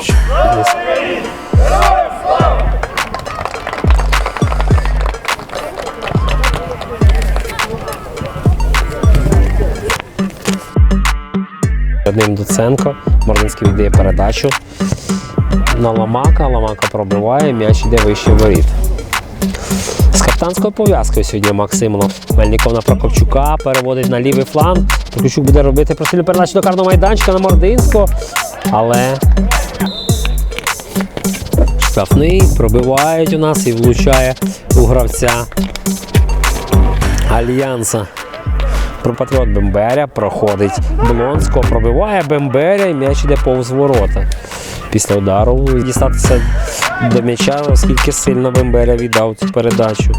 Прокопчук. Одним Доценко. Мординський віддає передачу на Ламака. Ламака пробиває, м'яч йде вище воріт. З капітанською пов'язкою сьогодні Максим Мельников на Прокопчука переводить на лівий фланг. Прокопчук буде робити прострільну передачу до карного майданчика на Мординського. Але штрафний пробивають у нас і влучає у гравця Альянса. Про патріот Бемберя проходить Блонського, пробиває Бемберя і м'яч іде повз ворота. Після удару дістатися до м'яча, оскільки сильно Бемберя віддав цю передачу.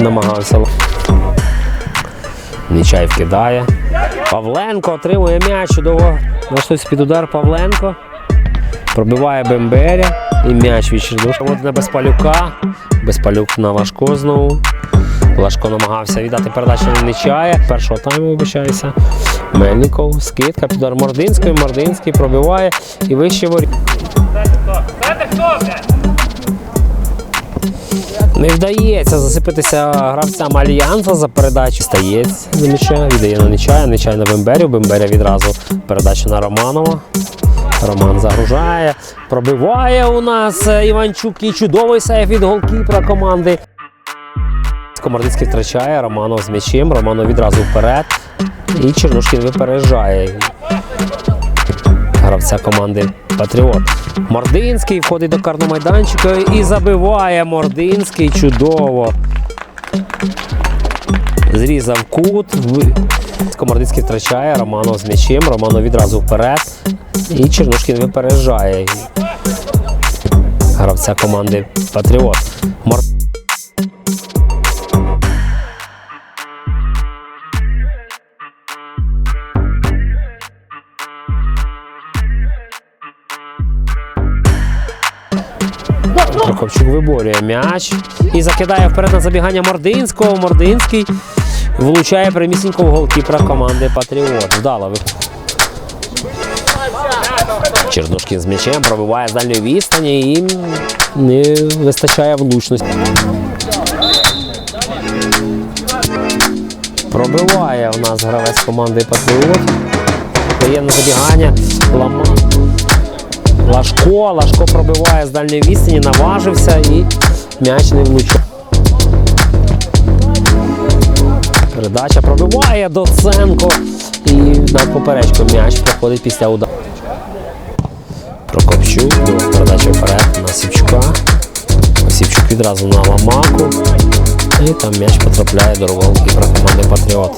Намагався. Нічаєв кидає. Павленко отримує м'яч. Чудово. Наштовхується під удар Павленко. Пробиває Бемберя. І м'яч від Чердушка. От на Безпалюка. Безпалюк на Лашко знову. Лашко намагався віддати передачу на Нечая. Першого тайму вибачаюся. Мельников, скидка під удар Мординської. Мординський пробиває і вище воріт. Не вдається засипитися гравцям Альянса за передачу. Стається до м'яча, віддає на Нечая, Нечай на Бемберю. Бемберя відразу передача на Романова. Роман загружає, пробиває у нас е, Іванчук і чудовий сейф від голкіпера команди. Комардицький втрачає, Романов з м'ячем, Романов відразу вперед. І Чернушкін випереджає гравця команди Патріот. Мординський входить до карного майданчика і забиває Мординський чудово. Зрізав кут. Комардицький втрачає, Романов з м'ячем, Романов відразу вперед. І Чернушкін випереджає гравця команди Патріот. Прокопчук виборює м'яч і закидає вперед на забігання Мординського. Мординський влучає прямісінько в голкіпера команди Патріот. Вдало. Чернушкін з м'ячем пробиває з дальньої відстані і не вистачає влучності. Пробиває у нас гравець команди Патріот. Дає на забігання. Лама. Лашко, Лашко пробиває з дальньої відстані, наважився і м'яч не влучив. Передача пробиває Доценко. І над поперечкою м'яч проходить після удару. Прокопчук, передача вперед на Сівчука. Сівчук відразу на ламаку. І там м'яч потрапляє до голкіпера команди Патріот.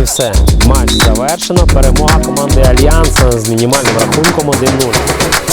І все. Матч завершено. Перемога команди Альянса з мінімальним рахунком 1-0.